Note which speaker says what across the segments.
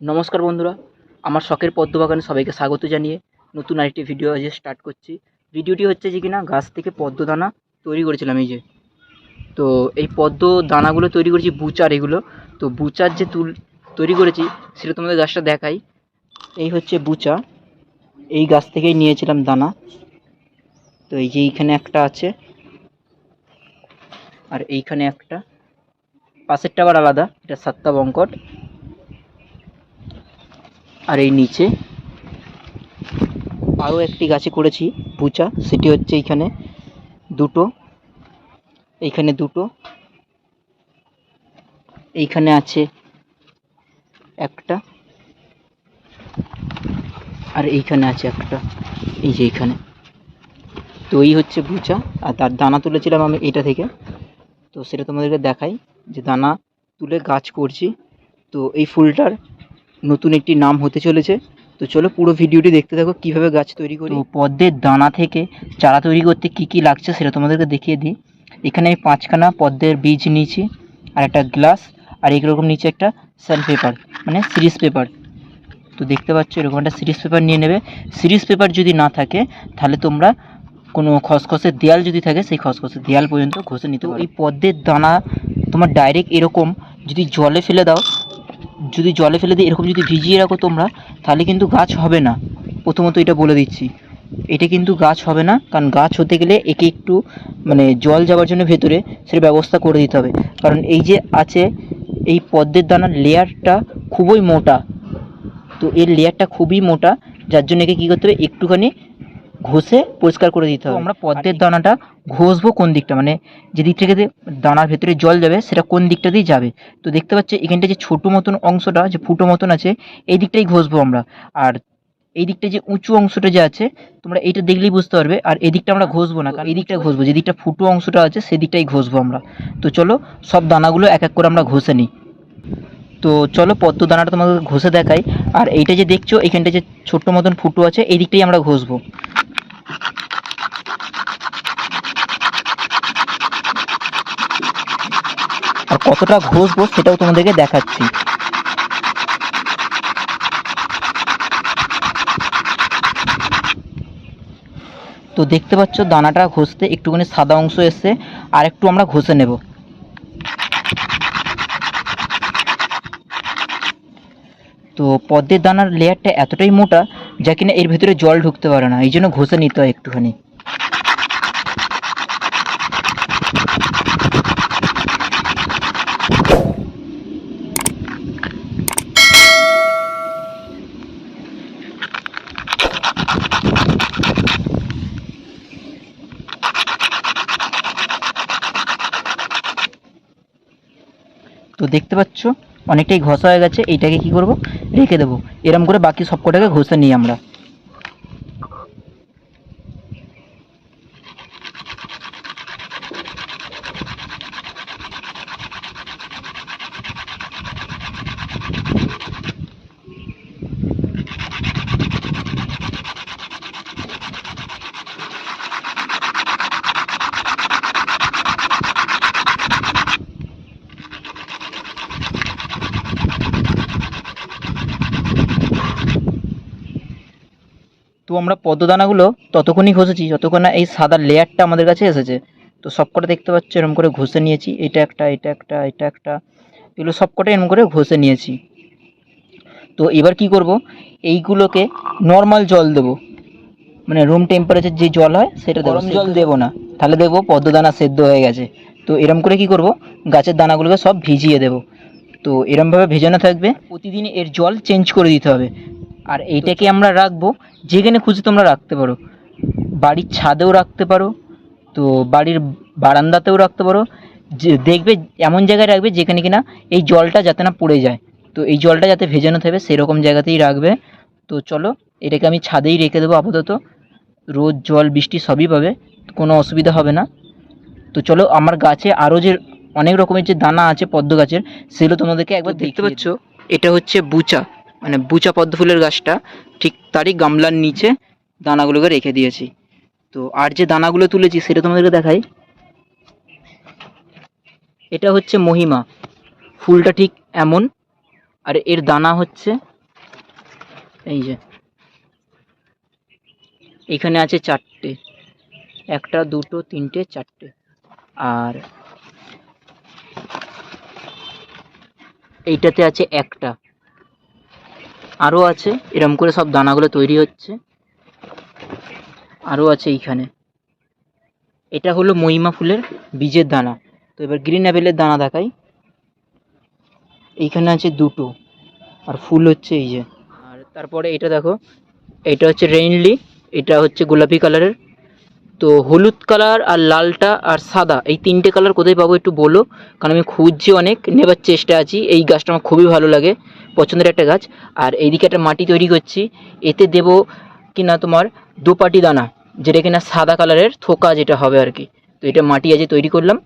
Speaker 1: নমস্কার বন্ধুরা, আমার শখের পদ্ম বাগানে সবাইকে স্বাগত জানিয়ে নতুন আরেকটি ভিডিও আজ স্টার্ট করছি। ভিডিওটি হচ্ছে যে কিনা গাছ থেকে পদ্ম দানা তৈরি করেছিলাম, এই যে। তো এই পদ্ম দানাগুলো তৈরি করেছি, বুচার এগুলো। তো বুচার যে তুল তৈরি করেছি, সেটা তোমাদের গাছটা দেখাই। এই হচ্ছে বুচা। এই গাছ থেকেই নিয়েছিলাম দানা। তো এই যে এইখানে একটা আছে। আর এইখানে একটা। পাশেরটা আবার আলাদা, এটা সাতটা বঙ্কট আর এই নিচে আরও একটি গাছে করেছি বুচা সেটি হচ্ছে এইখানে দুটো এইখানে দুটো, এইখানে আছে একটা, আর এইখানে আছে একটা, এই যে এইখানে। তো এই হচ্ছে বুচা আর তার দানা তুলেছিলাম আমি এটা থেকে। তো সেটা তোমাদেরকে দেখাই যে দানা তুলে গাছ করছি। তো এই ফুলটার নতুন একটি নাম হতে চলেছে। তো চলো পুরো ভিডিওটি দেখতে থাকো কীভাবে গাছ তৈরি করি। তো পদ্মের দানা থেকে চারা তৈরি করতে কি কি লাগছে সেটা তোমাদেরকে দেখিয়ে দিই। এখানে আমি পাঁচখানা পদ্মের বীজ নিয়েছি আর একটা গ্লাস আর এইরকম নিচে একটা স্যান্ড পেপার মানে সিরিজ পেপার তো দেখতে পাচ্ছ এরকম একটা সিরিজ পেপার নিয়ে নেবে। সিরিজ পেপার যদি না থাকে তাহলে তোমরা কোনো খসখসের দেয়াল যদি থাকে সেই খসখসের দেয়াল পর্যন্ত ঘষে নিতে পারো। এই পদ্মের দানা তোমার ডাইরেক্ট এরকম যদি জলে ফেলে দাও যদি জলে ফেলে দিয়ে এরকম যদি ভিজিয়ে রাখো তোমরা, তাহলে কিন্তু গাছ হবে না। প্রথমত এটা বলে দিচ্ছি। এটা কিন্তু গাছ হবে না, কারণ গাছ হতে গেলে একে একটু মানে জল যাওয়ার জন্য ভেতরে সেটা ব্যবস্থা করে দিতে হবে। কারণ এই যে আছে, এই পদ্মের দানার লেয়ারটা খুবই মোটা। তো এর লেয়ারটা খুবই মোটা, যার জন্য একে কী করতে হবে, একটুখানি ঘষে পরিষ্কার করে দিতে হবে। আমরা পদ্মের দানাটা ঘষবো কোন দিকটা? মানে যে দিক থেকে দানার ভেতরে জল যাবে সেটা কোন দিকটা দিয়ে যাবে? তো দেখতে পাচ্ছ এখানটা যে ছোটো মতন অংশটা যে ফুটো মতন আছে এই দিকটাই ঘষবো আমরা। আর এই দিকটা যে উঁচু অংশটা যে আছে তোমরা এইটা দেখলেই বুঝতে পারবে। আর এই দিকটা আমরা ঘষবো না কারণ এই দিকটা ঘষবো। যে দিকটা ফুটো অংশটা আছে সেই দিকটাই ঘষবো আমরা। তো চলো সব দানাগুলো এক এক করে আমরা ঘষে নিই। তো চলো পদ্ম দানাটা তোমাদের ঘষে দেখাই। আর এইটা যে দেখছ এখানটা যে ছোট্ট মতন ফুটো আছে এই দিকটাই আমরা ঘষবো। আর কতটা ঘষবো সেটাও তোমাদেরকে দেখাচ্ছি। তো দেখতে পাচ্ছ দানাটা ঘষতে একটুখানি সাদা অংশ এসছে, আর একটু আমরা ঘষে নেব। তো পদ্মের দানার লেয়ারটা এতটাই মোটা যা কিনা এর ভেতরে জল ঢুকতে পারে না, এই জন্য ঘষে নিতে হয় একটুখানি। তো দেখতে পাচ্ছ, অনেকটাই ঘষা হয়ে গেছে, এইটাকে কি করব? রেখে দেবো। এরম করে বাকি সব কটাকে ঘষে নিই আমরা। আমরা পদ্মদানাগুলো ততক্ষণই ঘষেছি যতক্ষণ না এই সাদা লেয়ারটা আমাদের কাছে এসেছে। তো সবকটা দেখতে পাচ্ছ এরকম করে ঘষে নিয়েছি এটা একটা এটা একটা এটা একটা এগুলো সবকটা এরকম করে ঘষে নিয়েছি। তো এবার কি করব এইগুলোকে নর্মাল জল দেবো। মানে রুম টেম্পারেচার যে জল হয় সেটা গরম জল দেবো। না। তাহলে দেখব পদ্মদানা সেদ্ধ হয়ে গেছে। তো এরম করে কি করব গাছের দানাগুলোকে সব ভিজিয়ে দেবো। তো এরমভাবে ভেজানো থাকবে। প্রতিদিন এর জল চেঞ্জ করে দিতে হবে। আর এইটাকে আমরা রাখব যেখানে খুশি তোমরা রাখতে পারো। বাড়ির ছাদেও রাখতে পারো তো বাড়ির বারান্দাতেও রাখতে পারো। যে দেখবে এমন জায়গায় রাখবে যেখানে কিনা এই জলটা যাতে না পড়ে যায়। তো এই জলটা যাতে ভেজানো থাকবে সেরকম জায়গাতেই রাখবে। তো চলো এটাকে আমি ছাদেই রেখে দেবো আপাতত। রোদ জল বৃষ্টি সবই পাবে কোনো অসুবিধা হবে না। তো চলো আমার গাছে আরও যে অনেক রকমের যে দানা আছে পদ্ম গাছের সেগুলো তোমাদেরকে একবার দেখতে পাচ্ছ এটা হচ্ছে বুচা। মানে বুচা পদ্ম ফুলের গাছটা ঠিক তারই গামলার নিচে দানাগুলোকে রেখে দিয়েছি। তো আর যে দানাগুলো তুলেছি সেটা তোমাদেরকে দেখাই। এটা হচ্ছে মহিমা। ফুলটা ঠিক এমন। আর এর দানা হচ্ছে এই যে। এখানে আছে চারটে। একটা, দুটো, তিনটে, চারটে। আর এইটাতে আছে একটা। আরও আছে, এরম করে সব দানাগুলো তৈরি হচ্ছে। আরও আছে এইখানে। এটা হলো মহিমা ফুলের বীজের দানা। তো এবার গ্রিন অ্যাপেলের দানা দেখাই। এইখানে আছে দুটো, আর ফুল হচ্ছে এই যে। আর তারপরে এটা দেখো, এটা হচ্ছে রেইনলি এটা হচ্ছে গোলাপি কালারের। তো হলুদ কালার আর লালটা আর সাদা, এই তিনটে কালার কোথায় পাবো একটু বলো, কারণ আমি খুঁজছি অনেক, নেবার চেষ্টা আছি। এই গাছটা আমার খুবই ভালো লাগে। পছন্দের একটা গাছ, আর এইদিকে একটা মাটি তৈরি করছি। এতে দেবো কিনা তোমার দোপাটি দানা, যেটা কিনা সাদা কালারের থোকা যেটা হবে আর কি। তো এটা মাটি আজকে তৈরি করলাম,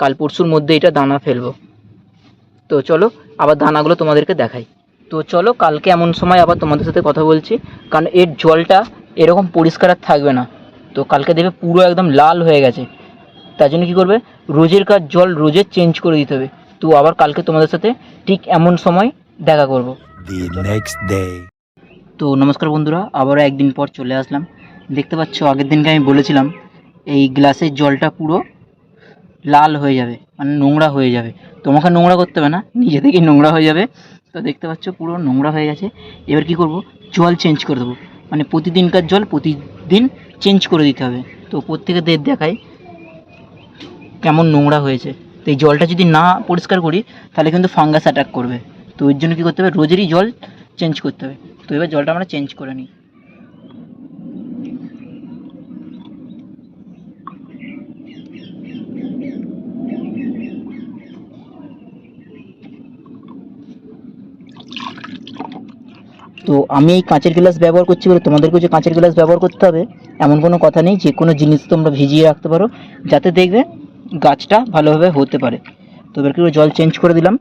Speaker 1: কাল পরশুর মধ্যে এটা দানা ফেলব। তো চলো, আবার দানাগুলো তোমাদেরকে দেখাই। তো চলো, কালকে এমন সময় আবার তোমাদের সাথে কথা বলছি, কারণ এর জলটা এরকম পরিষ্কার আর থাকবে না। তো কালকে দেবে পুরো একদম লাল হয়ে গেছে। তার জন্য কী করবে? রোজের কাজ জল রোজের চেঞ্জ করে দিতে হবে। তো আবার কালকে তোমাদের সাথে ঠিক এমন সময় দেখা করব।
Speaker 2: The next day.
Speaker 1: তো নমস্কার বন্ধুরা আবারও একদিন পর চলে আসলাম। দেখতে পাচ্ছ আগের দিনকে আমি বলেছিলাম এই গ্লাসের জলটা পুরো লাল হয়ে যাবে মানে নোংরা হয়ে যাবে। তোমাকে নোংরা করতে হবে না নিজে থেকেই নোংরা হয়ে যাবে। তো দেখতে পাচ্ছ পুরো নোংরা হয়ে গেছে। এবার কি করব জল চেঞ্জ করে দেবো। মানে প্রতিদিনকার জল প্রতিদিন চেঞ্জ করে দিতে হবে। তো প্রত্যেকে দের দেখাই কেমন নোংরা হয়েছে। তো এই জলটা যদি না পরিষ্কার করি তাহলে কিন্তু ফাঙ্গাস অ্যাটাক করবে। তো ওই জন্য কী করতে হবে? রোজেরই জল চেঞ্জ করতে হবে। তো এবার জলটা আমরা চেঞ্জ করে নিই। তো আমি এই কাঁচের গ্লাস ব্যবহার করছি বলে তোমাদেরকেও যে কাঁচের গ্লাস ব্যবহার করতে হবে, এমন কোনো কথা নেই। যে কোনো জিনিস তোমরা ভিজিয়ে রাখতে পারো। যাতে দেখবে গাছটা ভালোভাবে হতে পারে। তো এবার কি জল চেঞ্জ করে দিলাম।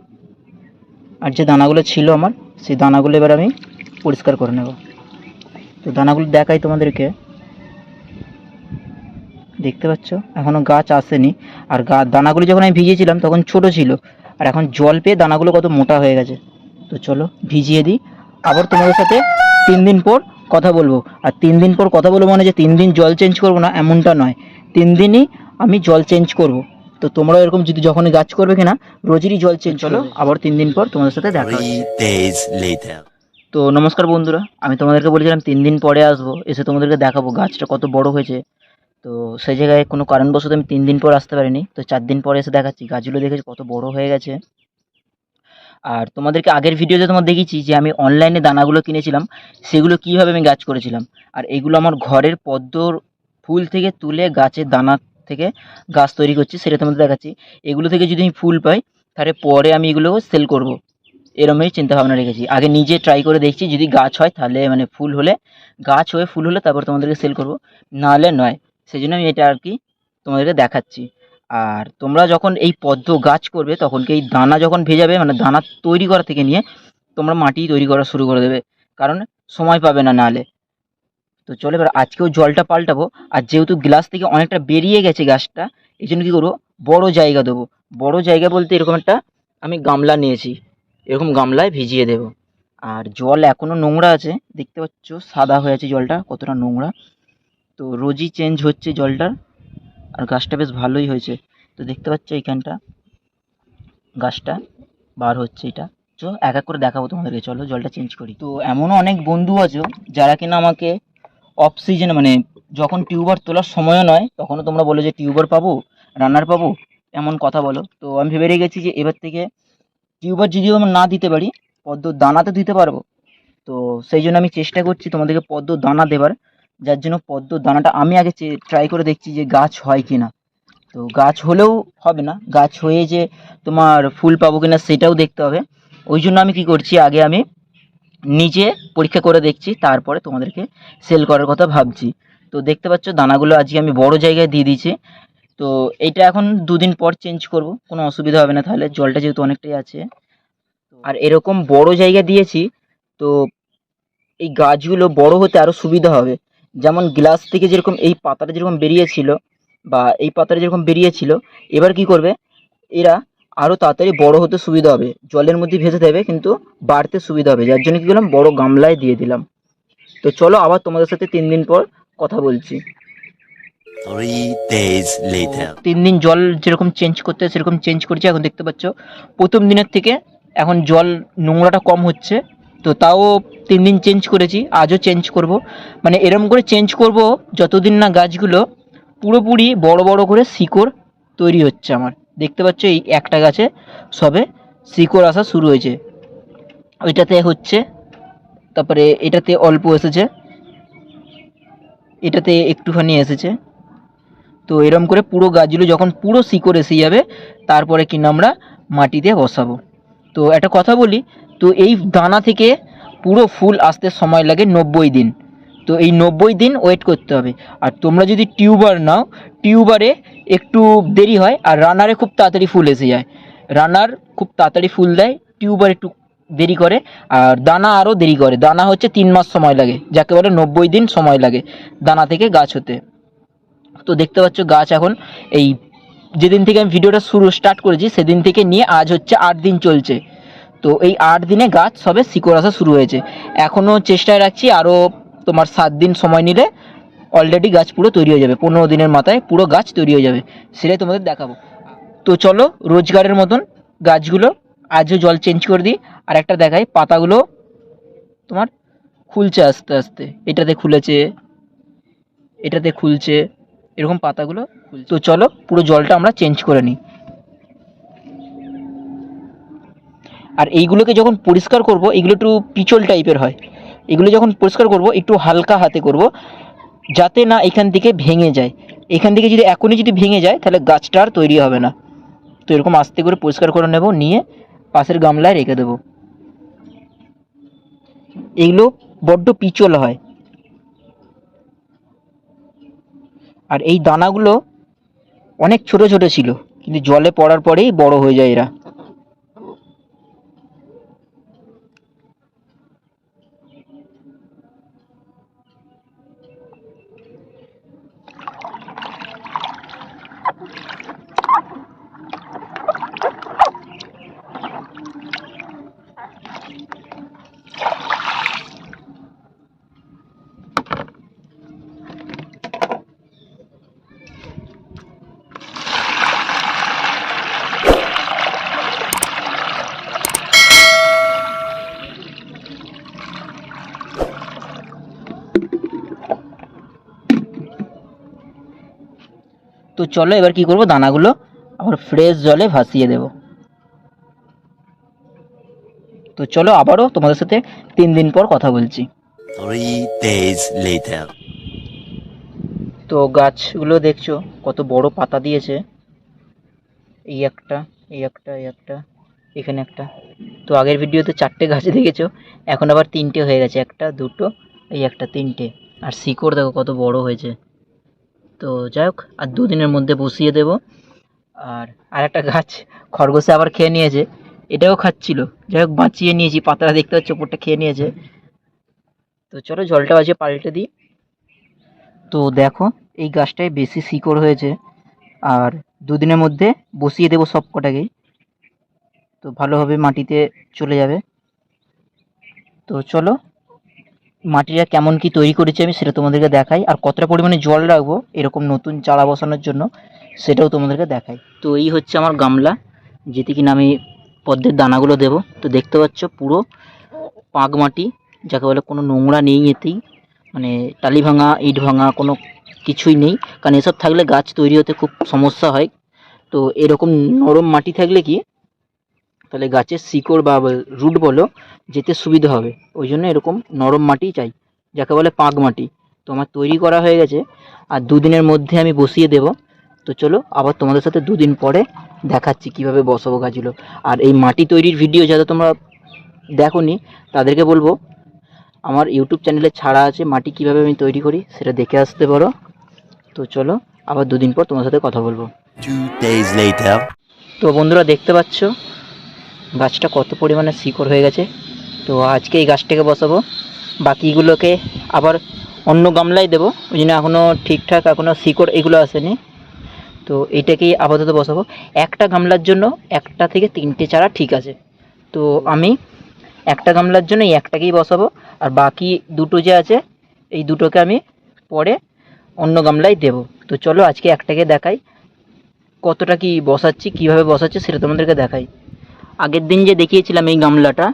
Speaker 1: আর যে দানাগুলো ছিল আমার, সেই দানাগুলো এবার আমি পরিষ্কার করে নেব। তো দানাগুলো দেখাই তোমাদেরকে। দেখতে পাচ্ছ? এখনও গাছ আসেনি। আর গা, দানাগুলো যখন আমি ভিজিয়েছিলাম, তখন ছোট ছিল। আর এখন জল পেয়ে দানাগুলো কত মোটা হয়ে গেছে। তো চলো, ভিজিয়ে দিই। আবার তোমাদের সাথে তিন দিন পর কথা বলব। আর তিন দিন পর কথা বলব মানে যে তিন দিন জল চেঞ্জ করব না, এমনটা নয়। তিন দিনই আমি জল চেঞ্জ করব। তো তোমরা এরকম যদি যখনই গাছ করবে কিনা রোজেরই জল চেঞ্জ চলো আবার তিন দিন পর তোমাদের সাথে দেখা. তো নমস্কার বন্ধুরা আমি তোমাদেরকে বলেছিলাম তিন দিন পরে আসব এসে তোমাদেরকে দেখাবো গাছটা কত বড় হয়েছে। তো সেই জায়গায় কোনো কারণবশত আমি তিন দিন পর আসতে পারিনি তো চার দিন পরে এসে দেখাচ্ছি গাছগুলো দেখেছি কত বড় হয়ে গেছে। আর তোমাদেরকে আগের ভিডিওতে তোমার দেখেছি যে আমি অনলাইনে দানাগুলো কিনেছিলাম সেগুলো কীভাবে আমি গাছ করেছিলাম। আর এইগুলো আমার ঘরের পদ্মর ফুল থেকে তুলে গাছের দানা থেকে গাছ তৈরি করছি, সেটা তোমাদের দেখাচ্ছি। এগুলো থেকে যদি আমি ফুল পাই, তাহলে পরে আমি এগুলো সেল করব। এরমই চিন্তা ভাবনা রেখেছি। আগে নিজে ট্রাই করে দেখছি, যদি গাছ হয় তাহলে মানে ফুল হলে, গাছ হয়ে ফুল হলে তারপর তোমাদেরকে সেল করব। নাহলে নয়। সেই জন্য আমি এটা আর কি তোমাদেরকে দেখাচ্ছি। আর তোমরা যখন এই পদ্ম গাছ করবে, তখন এই দানা যখন ভেজাবে মানে দানা তৈরি করা থেকে নিয়ে তোমরা মাটি তৈরি করা শুরু করে দেবে। কারণ সময় পাবে না নাহলে। তো চলো এবার আজকেও জলটা পাল্টাবো। আর যেহেতু গ্লাস থেকে অনেকটা বেরিয়ে গেছে গাছটা, এই জন্য কী করব? বড়ো জায়গা দেবো। বড় জায়গা বলতে এরকম একটা আমি গামলা নিয়েছি। এরকম গামলায় ভিজিয়ে দেবো। আর জল এখনও নোংরা আছে। দেখতে পাচ্ছ, সাদা হয়ে আছে জলটা, কতটা নোংরা। তো রোজই চেঞ্জ হচ্ছে জলটার আর গাছটা বেশ ভালোই হয়েছে। তো দেখতে পাচ্ছ এইখানটা, গাছটা বার হচ্ছে এটা। চো এক এক করে দেখাবো তোমাদেরকে। চলো জলটা চেঞ্জ করি। তো এমনও অনেক বন্ধু আছো যারা কিনা আমাকে অফ সিজনে মানে যখন টিউবার তোলার সময়ও নয়, তখনও তোমরা বলো যে টিউবার পাবো রান্নার পাবো, এমন কথা বলো। তো আমি ভেবে রেখেছি যে এবার থেকে টিউবার যদিও আমরা না দিতে পারি, পদ্ম দানা তো দিতে পারব। তো সেই জন্য আমি চেষ্টা করছি তোমাদেরকে পদ্ম দানা দেবার, যার জন্য পদ্ম দানাটা আমি আগে ট্রাই করে দেখছি যে গাছ হয় কি না তো গাছ হলেও হবে না, গাছ হয়ে যে তোমার ফুল পাবো কিনা সেটাও দেখতে হবে। ওই জন্য আমি কি করছি, আগে আমি নিজে পরীক্ষা করে দেখছি, তারপরে তোমাদেরকে সেল করার কথা ভাবছি। তো দেখতে পাচ্ছ, দানাগুলো আজকে আমি বড় জায়গায় দিয়ে দিয়েছি। তো এইটা এখন দুদিন পর চেঞ্জ করব, কোনো অসুবিধা হবে না। তাহলে জলটা যেহেতু অনেকটাই আছে। আর এরকম বড় জায়গা দিয়েছি, তো এই গাছগুলো বড় হতে আরও সুবিধা হবে। যেমন গ্লাস থেকে যেরকম এই পাতাটা যেরকম বেরিয়েছিল বা এই পাতাটা যেরকম বেরিয়েছিল, এবার কি করবে? এরা আরও তাড়াতাড়ি বড় হতে সুবিধা হবে। জলের মধ্যে ভেসে দেবে কিন্তু বাড়তে সুবিধা হবে। যার জন্য কী করলাম? বড় গামলায় দিয়ে দিলাম। তো চলো আবার তোমাদের সাথে তিন দিন পর কথা বলছি. তিন দিন জল যেরকম চেঞ্জ করতে হয় সেরকম চেঞ্জ করছি। এখন দেখতে পাচ্ছ প্রথম দিনের থেকে এখন জল নোংরাটা কম হচ্ছে। তো তাও তিন দিন চেঞ্জ করেছি আজও চেঞ্জ করব। মানে এরম করে চেঞ্জ করব যতদিন না গাছগুলো পুরোপুরি বড় বড় করে শিকড় তৈরি হচ্ছে আমার। দেখতে পাচ্ছ এই একটা গাছে সবে শিকড় আসা শুরু হয়েছে। ওইটাতে হচ্ছে, তারপরে এটাতে অল্প এসেছে, এটাতে একটুখানি এসেছে। তো এরম করে পুরো গাছগুলো যখন পুরো শিকড় এসে যাবে, তারপরে কিনা আমরা মাটিতে বসাবো। তো একটা কথা বলি, তো এই দানা থেকে পুরো ফুল আসতে সময় লাগে নব্বই দিন। তো এই নব্বই দিন ওয়েট করতে হবে। আর তোমরা যদি টিউবার নাও টিউবারে একটু দেরি হয় আর রানারে খুব তাড়াতাড়ি ফুল এসে যায়। রানার খুব তাড়াতাড়ি ফুল দেয় টিউবার একটু দেরি করে আর দানা আরও দেরি করে। দানা হচ্ছে তিন মাস সময় লাগে, যাকে বলে নব্বই দিন সময় লাগে দানা থেকে গাছ হতে। তো দেখতে পাচ্ছ গাছ এখন এই যেদিন থেকে আমি ভিডিওটা শুরু স্টার্ট করেছি, সেদিন থেকে নিয়ে আজ হচ্ছে আট দিন চলছে। তো এই আট দিনে গাছ সবে শিকড় আসা শুরু হয়েছে। এখনও চেষ্টায় রাখছি আরও তোমার সাত দিন সময় নিলে অলরেডি গাছ পুরো তৈরি হয়ে যাবে। পনেরো দিনের মাথায় পুরো গাছ তৈরি হয়ে যাবে। সেটাই তোমাদের দেখাবো। তো চলো রোজগারের মতন গাছগুলো আজও জল চেঞ্জ করে দিই। আর একটা দেখাই, পাতাগুলো তোমার খুলছে আস্তে আস্তে। এটাতে খুলেছে, এটাতে খুলছে, এরকম পাতাগুলো। তো চলো পুরো জলটা আমরা চেঞ্জ করে নিই। আর এইগুলোকে যখন পরিষ্কার করব, এগুলো একটু পিচল টাইপের হয়। এগুলো যখন পরিষ্কার করব, একটু হালকা হাতে করব, যাতে না এখান থেকে ভেঙে যায়। এখান থেকে যদি এখনই যদি ভেঙে যায়, তাহলে গাছটা আর তৈরি হবে না। তো এরকম আস্তে করে পরিষ্কার করে নেব, নিয়ে পাশের গামলায় রেখে দেবো। এগুলো বড্ড পিচল হয়। আর এই দানাগুলো অনেক ছোট ছোট ছিল, কিন্তু জলে পড়ার পরেই বড় হয়ে যায় এরা তো চলো এবার কি করব? দানাগুলো আবার ফ্রেশ জলে ভাসিয়ে দেব। তো চলো আবারও তোমাদের সাথে তিন দিন পর কথা বলছি. তো গাছগুলো দেখছ কত বড় পাতা দিয়েছে। এই একটা এই একটা এই একটা এখানে একটা। তো আগের ভিডিওতে চারটে গাছ দেখেছ এখন আবার তিনটে হয়ে গেছে। একটা দুটো এই একটা তিনটে। আর শিকড় দেখো কত বড় হয়েছে। তো যাই হোক, আর দুদিনের মধ্যে বসিয়ে দেব। আর আর একটা গাছ খরগোশে আবার খেয়ে নিয়েছে, এটাও খাচ্ছিল। যাই হোক, বাঁচিয়ে নিয়েছি, পাতাটা দেখতে পাচ্ছ, ওপরটা খেয়ে নিয়েছে। তো চলো, জলটা বাজিয়ে পাল্টে দিই। তো দেখো, এই গাছটায় বেশি শিকড় হয়েছে। আর দুদিনের মধ্যে বসিয়ে দেবো সব কটাকেই তো ভালোভাবে মাটিতে চলে যাবে। তো চলো মাটিটা কেমন কি তৈরি করেছি আমি সেটা তোমাদেরকে দেখাই। আর কতটা পরিমাণে জল রাখব, এরকম নতুন চারা বসানোর জন্য সেটাও তোমাদেরকে দেখাই। তো এই হচ্ছে আমার গামলা, যেটি কিনা আমি পদ্মের দানাগুলো দেবো। তো দেখতে পাচ্ছ পুরো পাক মাটি, যাকে বলে কোনো নোংরা নেই এতেই। মানে টালি ভাঙা, ইট ভাঙা কোনো কিছুই নেই। কারণ এসব থাকলে গাছ তৈরি হতে খুব সমস্যা হয়। তো এরকম নরম মাটি থাকলে কি তাহলে গাছের শিকড় বা রুট বলো যেতে সুবিধা হবে। ওই জন্য এরকম নরম মাটি চাই যাকে বলে পাঁক মাটি। তো আমার তৈরি করা হয়ে গেছে আর দুদিনের মধ্যে আমি বসিয়ে দেব। তো চলো আবার তোমাদের সাথে দুদিন পরে দেখাচ্ছি কীভাবে বসাবো গাছগুলো। আর এই মাটি তৈরির ভিডিও যাতে তোমরা দেখোনি তাদেরকে বলব আমার ইউটিউব চ্যানেলে ছাড়া আছে মাটি কীভাবে আমি তৈরি করি সেটা দেখে আসতে পারো। তো চলো আবার দুদিন পর তোমার সাথে কথা বলব। তো বন্ধুরা দেখতে পাচ্ছ গাছটা কত পরিমাণে শিকড় হয়ে গেছে? তো আজকে এই গাছটাকে বসাবো। বাকিগুলোকে আবার অন্য গামলায় দেবো। ওই জন্য এখনও ঠিকঠাক এখনও শিকড় এগুলো আসেনি। তো এইটাকেই আপাতত বসাবো। একটা গামলার জন্য একটা থেকে তিনটে চারা ঠিক আছে। তো আমি একটা গামলার জন্য এই একটাকেই বসাবো। আর বাকি দুটো যে আছে, এই দুটোকে আমি পরে অন্য গামলায় দেব। তো চলো আজকে একটাকে দেখাই। কতটা কি বসাচ্ছি, কীভাবে বসাচ্ছি সেটা তোমাদেরকে দেখাই। আগের দিন যে দেখিয়েছিলাম এই গামলাটা,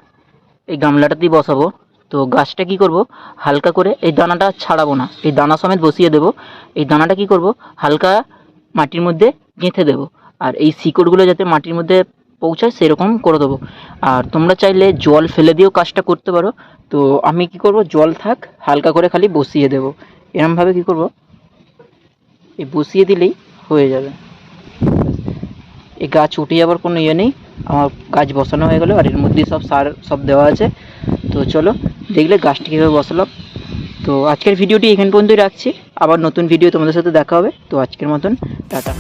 Speaker 1: এই গামলাটাতেই বসাবো। তো গাছটা কি করব? হালকা করে এই দানাটা ছাড়াবো না। এই দানা সমেত বসিয়ে দেব। এই দানাটা কি করব? হালকা মাটির মধ্যে গেঁথে দেবো। আর এই শিকড়গুলো যাতে মাটির মধ্যে পৌঁছায়, সেরকম করে দেবো। আর তোমরা চাইলে জল ফেলে দিয়েও কাজটা করতে পারো। তো আমি কি করব? জল থাক, হালকা করে খালি বসিয়ে দেবো। এরমভাবে কি করব? এই বসিয়ে দিলেই হয়ে যাবে। এই গাছ উঠে যাওয়ার কোনো ইয়ে নেই। আমার গাছ বসানো হয়ে গেলো, আর এর মধ্যেই সব সার সব দেওয়া আছে। তো চলো, দেখলে গাছটি কীভাবে বসালাম। তো আজকের ভিডিওটি এখান পর্যন্তই রাখছি। আবার নতুন ভিডিও তোমাদের সাথে দেখা হবে। তো আজকের মতন, টাটা।